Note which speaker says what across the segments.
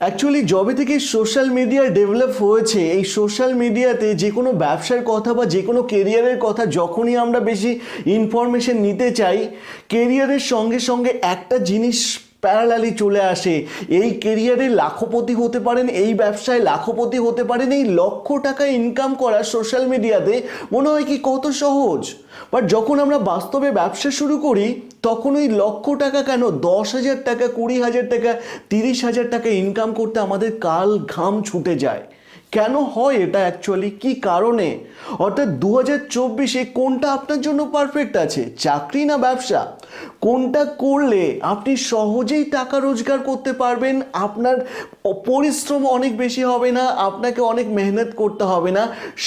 Speaker 1: Actually যবে থেকে social media develop হয়েছে, এই সোশ্যাল মিডিয়াতে যে কোনো ব্যবসার কথা বা যে কোনো কেরিয়ারের কথা যখনই আমরা বেশি ইনফরমেশন নিতে চাই কেরিয়ারের সঙ্গে সঙ্গে একটা জিনিস প্যারালালি চলে আসে। এই কেরিয়ারে লাখপতি হতে পারেন, এই ব্যবসায় লাখপতি হতে পারেন, এই লক্ষ টাকা ইনকাম করা সোশ্যাল মিডিয়াতে মনে হয় কি কত সহজ? বাট যখন আমরা বাস্তবে ব্যবসা শুরু করি তখন ওই লক্ষ টাকা কেন? দশ হাজার টাকা, কুড়ি হাজার টাকা, তিরিশ হাজার টাকা ইনকাম করতে আমাদের কাল ঘাম ছুটে যায়। কেন হয় এটা অ্যাকচুয়ালি কি কারণে? অর্থাৎ দু হাজার চব্বিশে কোনটা আপনার জন্য পারফেক্ট আছে? চাকরি না ব্যবসা? কোনটা করলে আপনি সহজেই টাকা রোজগার করতে পারবেন? আপনার পরিশ্রম অনেক বেশি হবে না, আপনাকে অনেক মেহনত করতে হবে না।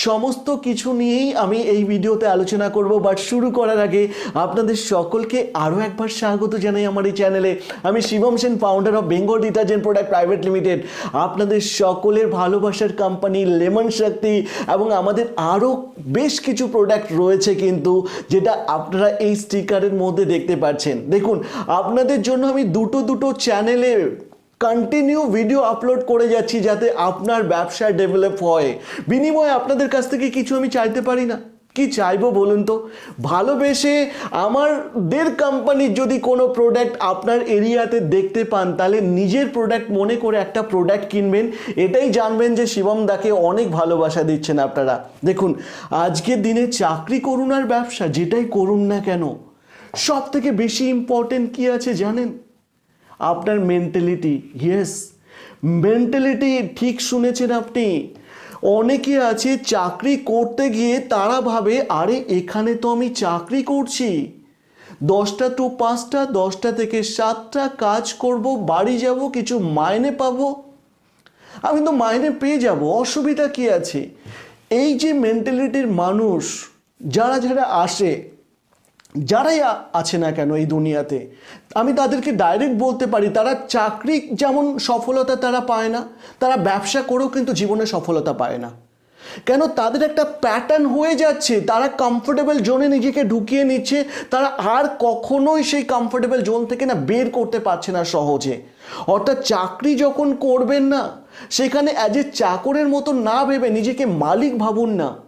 Speaker 1: সমস্ত কিছু নিয়েই আমি এই ভিডিওতে আলোচনা করব বাট শুরু করার আগে আপনাদের সকলকে আরও একবার স্বাগত জানাই আমার এই চ্যানেলে আমি Shivam Sen founder of Bengal detergent product private limited আপনাদের সকলের ভালোবাসার কোম্পানি লেমন শক্তি এবং আমাদের আরও বেশ কিছু প্রোডাক্ট রয়েছে কিন্তু যেটা আপনারা এই স্টিকারের মধ্যে দেখতে পাচ্ছেন। দেখুন, আপনাদের জন্য আমি দুটো দুটো চ্যানেলে কন্টিনিউ ভিডিও আপলোড করে যাচ্ছি যাতে আপনার ব্যবসা ডেভেলপ হয়। বিনিময়ে আপনাদের কাছ থেকে কিছু আমি চাইতে পারি না। কি চাইব বলুন তো? ভালোবেসে আমাদের কোম্পানির যদি কোনো প্রোডাক্ট আপনার এরিয়াতে দেখতে পান, তাহলে নিজের প্রোডাক্ট মনে করে একটা প্রোডাক্ট কিনবেন। এটাই জানবেন যে শিবম দাকে অনেক ভালোবাসা দিচ্ছেন আপনারা। দেখুন, আজকের দিনে চাকরি করুন আর ব্যবসা, যেটাই করুন না কেন সব থেকে বেশি ইম্পর্টেন্ট কি আছে জানেন? আপনার মেন্টালিটি ইয়েস মেন্টালিটি ঠিক শুনেছেন আপনি। অনেকে আছে চাকরি করতে গিয়ে তারা ভাবে, আরে, এখানে তো আমি চাকরি করছি। দশটা টু পাঁচটা, দশটা থেকে সাতটা কাজ করব, বাড়ি যাব, কিছু মাইনে পাব। আমি তো মাইনে পেয়ে যাব, অসুবিধা কি আছে? এই যে মেন্টালিটির মানুষ, যারা যারা আসে যারাই আছে না কেন এই দুনিয়াতে, আমি তাদেরকে ডাইরেক্ট বলতে পারি, তারা চাকরি যেমন সফলতা তারা পায় না, তারা ব্যবসা করেও কিন্তু জীবনে সফলতা পায় না। কেন? তাদের একটা প্যাটার্ন হয়ে যাচ্ছে, তারা কমফোর্টেবল জোনে নিজেকে ঢুকিয়ে নিচ্ছে, তারা আর কখনোই সেই কমফোর্টেবল জোন থেকে না বের করতে পারছে না সহজে। অর্থাৎ চাকরি যখন করবেন না, সেখানে অ্যাজ এ চাকরের মতো না ভেবে নিজেকে মালিক ভাবুন না।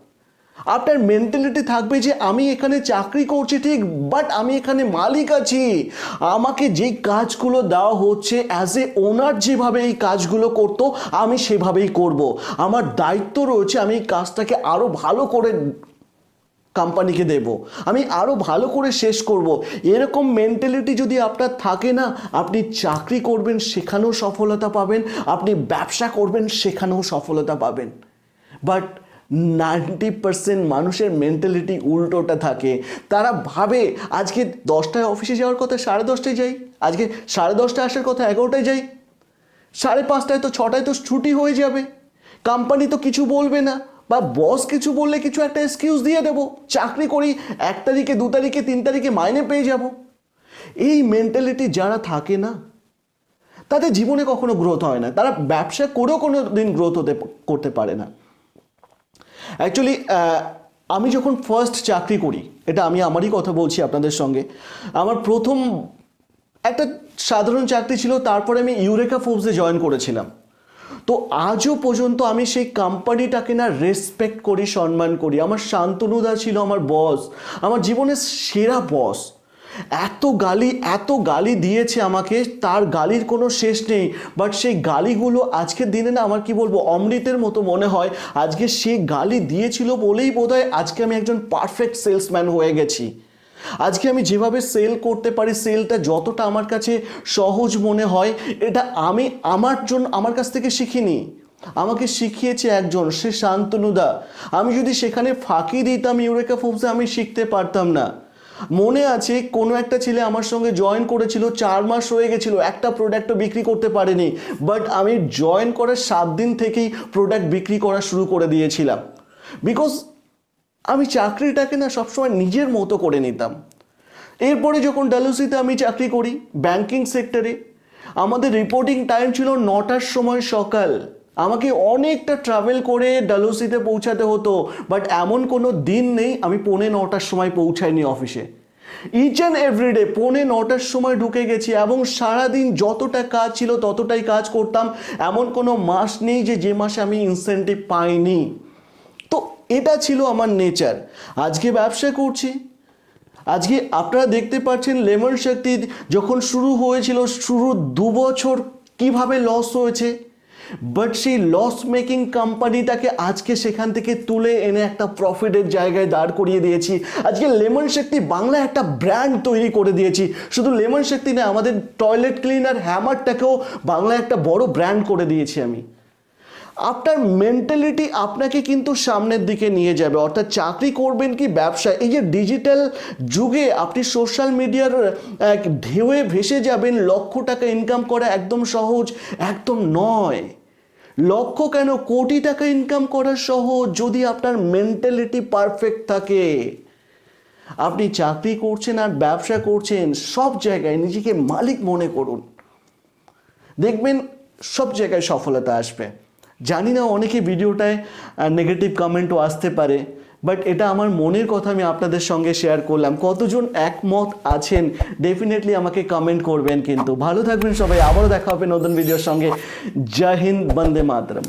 Speaker 1: আপনার মেন্টালিটি থাকবে যে আমি এখানে চাকরি করছি ঠিক বাট আমি এখানে মালিক আছি। আমাকে যে কাজগুলো দেওয়া হচ্ছে অ্যাজ এ ওনার যেভাবে এই কাজগুলো করতো, আমি সেভাবেই করব। আমার দায়িত্ব রয়েছে, আমি এই কাজটাকে আরও ভালো করে কোম্পানিকে দেব। আমি আরও ভালো করে শেষ করব। এরকম মেন্টালিটি যদি আপনার থাকে না, আপনি চাকরি করবেন, সেখানেও সফলতা পাবেন, আপনি ব্যবসা করবেন, সেখানেও সফলতা পাবেন। বাট নাইনটি পার্সেন্ট মানুষের মেন্টালিটি উল্টোটা থাকে। তারা ভাবে, আজকে দশটায় অফিসে যাওয়ার কথা, সাড়ে দশটায় যাই। আজকে সাড়ে দশটায় আসার কথা, এগারোটায় যাই। সাড়ে পাঁচটায় তো, ছটায় তো ছুটি হয়ে যাবে। কোম্পানি তো কিছু বলবে না, বা বস কিছু বললে কিছু একটা এক্সকিউজ দিয়ে দেবো। চাকরি করি, এক তারিখে, দু তারিখে, তিন তারিখে মাইনে পেয়ে যাব। এই মেন্টালিটি যারা থাকে না, তাদের জীবনে কখনো গ্রোথ হয় না। তারা ব্যবসা করেও কোনো দিন গ্রোথ হতে, করতে পারে না। অ্যাকচুয়ালি আমি যখন ফার্স্ট চাকরি করি, এটা আমি আমারই কথা বলছি আপনাদের সঙ্গে, আমার প্রথম একটা সাধারণ চাকরি ছিল, তারপরে আমি ইউরেকা ফোর্সে জয়েন করেছিলাম। তো আজও পর্যন্ত আমি সেই কোম্পানিটাকে না রেসপেক্ট করি, সম্মান করি। আমার শান্তনুদা ছিল আমার বস আমার জীবনের সেরা বস এত গালি এত গালি দিয়েছে আমাকে, তার গালির কোনো শেষ নেই। বাট সেই গালিগুলো আজকের দিনে না আমার কি বলব, অমৃতের মতো মনে হয়। আজকে সে গালি দিয়েছিল বলেই বোধহয় আজকে আমি একজন পারফেক্ট সেলসম্যান হয়ে গেছি। আজকে আমি যেভাবে সেল করতে পারি সেলটা যতটা আমার কাছে সহজ মনে হয়, এটা আমি আমার জন্য, আমার কাছ থেকে শিখিনি। আমাকে শিখিয়েছে একজন, সে শান্তনুদা। আমি যদি সেখানে ফাঁকি দিতাম ইউরেকা ফোর্সে আমি শিখতে পারতাম না। মনে আছে কোনো একটা ছেলে আমার সঙ্গে জয়েন করেছিল, চার মাস হয়ে গেছিল, একটা প্রোডাক্টও বিক্রি করতে পারেনি বাট আমি জয়েন করার সাত দিন থেকেই প্রোডাক্ট বিক্রি করা শুরু করে দিয়েছিলাম। বিকজ আমি চাকরিটাকে না সবসময় নিজের মতো করে নিতাম। এরপরে যখন ডালুসিতে আমি চাকরি করি ব্যাংকিং সেক্টরে আমাদের রিপোর্টিং টাইম ছিল নটার সময় সকাল। আমাকে অনেকটা ট্রাভেল করে ডালুসিতে পৌঁছাতে হতো বাট এমন কোনো দিন নেই আমি পৌনে নটার সময় পৌঁছাইনি অফিসে ইচ অ্যান্ড এভরিডে পৌনে নটার সময় ঢুকে গেছি এবং সারাদিন যতটা কাজ ছিল ততটাই কাজ করতাম। এমন কোনো মাস নেই যে যে মাসে আমি ইনসেন্টিভ পাইনি। তো এটা ছিল আমার নেচার আজকে ব্যবসা করছি। আজকে আপনারা দেখতে পাচ্ছেন লেমন শক্তি যখন শুরু হয়েছিল, শুরু দু বছর কীভাবে লস হয়েছে। বাট সেই লস মেকিং কোম্পানিটাকে আজকে সেখান থেকে তুলে এনে একটা প্রফিটের জায়গায় দাঁড় করিয়ে দিয়েছি। আজকে লেমন শক্তি বাংলায় একটা ব্র্যান্ড তৈরি করে দিয়েছি। শুধু লেমন শক্তি না, আমাদের টয়লেট ক্লিনার হ্যামারটাকেও বাংলায় একটা বড় ব্র্যান্ড করে দিয়েছি আমি। আপনার মেন্টালিটি আপনাকে কিন্তু সামনের দিকে নিয়ে যাবে। অর্থাৎ চাকরি করবেন কি ব্যবসা? এই যে ডিজিটাল যুগে আপনি সোশ্যাল মিডিয়ার এক ঢেউয়ে ভেসে যাবেন, লক্ষ টাকা ইনকাম করা একদম সহজ, একদম নয়। লক্ষ কেন? কোটি টাকা ইনকাম করা সহজ, যদি আপনার মেন্টালিটি পারফেক্ট থাকে। আপনি চাকরি করছেন আর ব্যবসা করছেন, সব জায়গায় নিজেকে মালিক মনে করুন। দেখবেন সব জায়গায় সফলতা আসবে। জানি না, অনেকে ভিডিওটায় নেগেটিভ কমেন্টও আসতে পারে বাট এটা আমার মনের কথা আমি আপনাদের সঙ্গে শেয়ার করলাম। কতজন একমত আছেন? ডেফিনেটলি আমাকে কমেন্ট করবেন কিন্তু। ভালো থাকবেন সবাই, আবারও দেখা হবে নতুন ভিডিওর সঙ্গে। জয় হিন্দ, বন্দে মাতরম।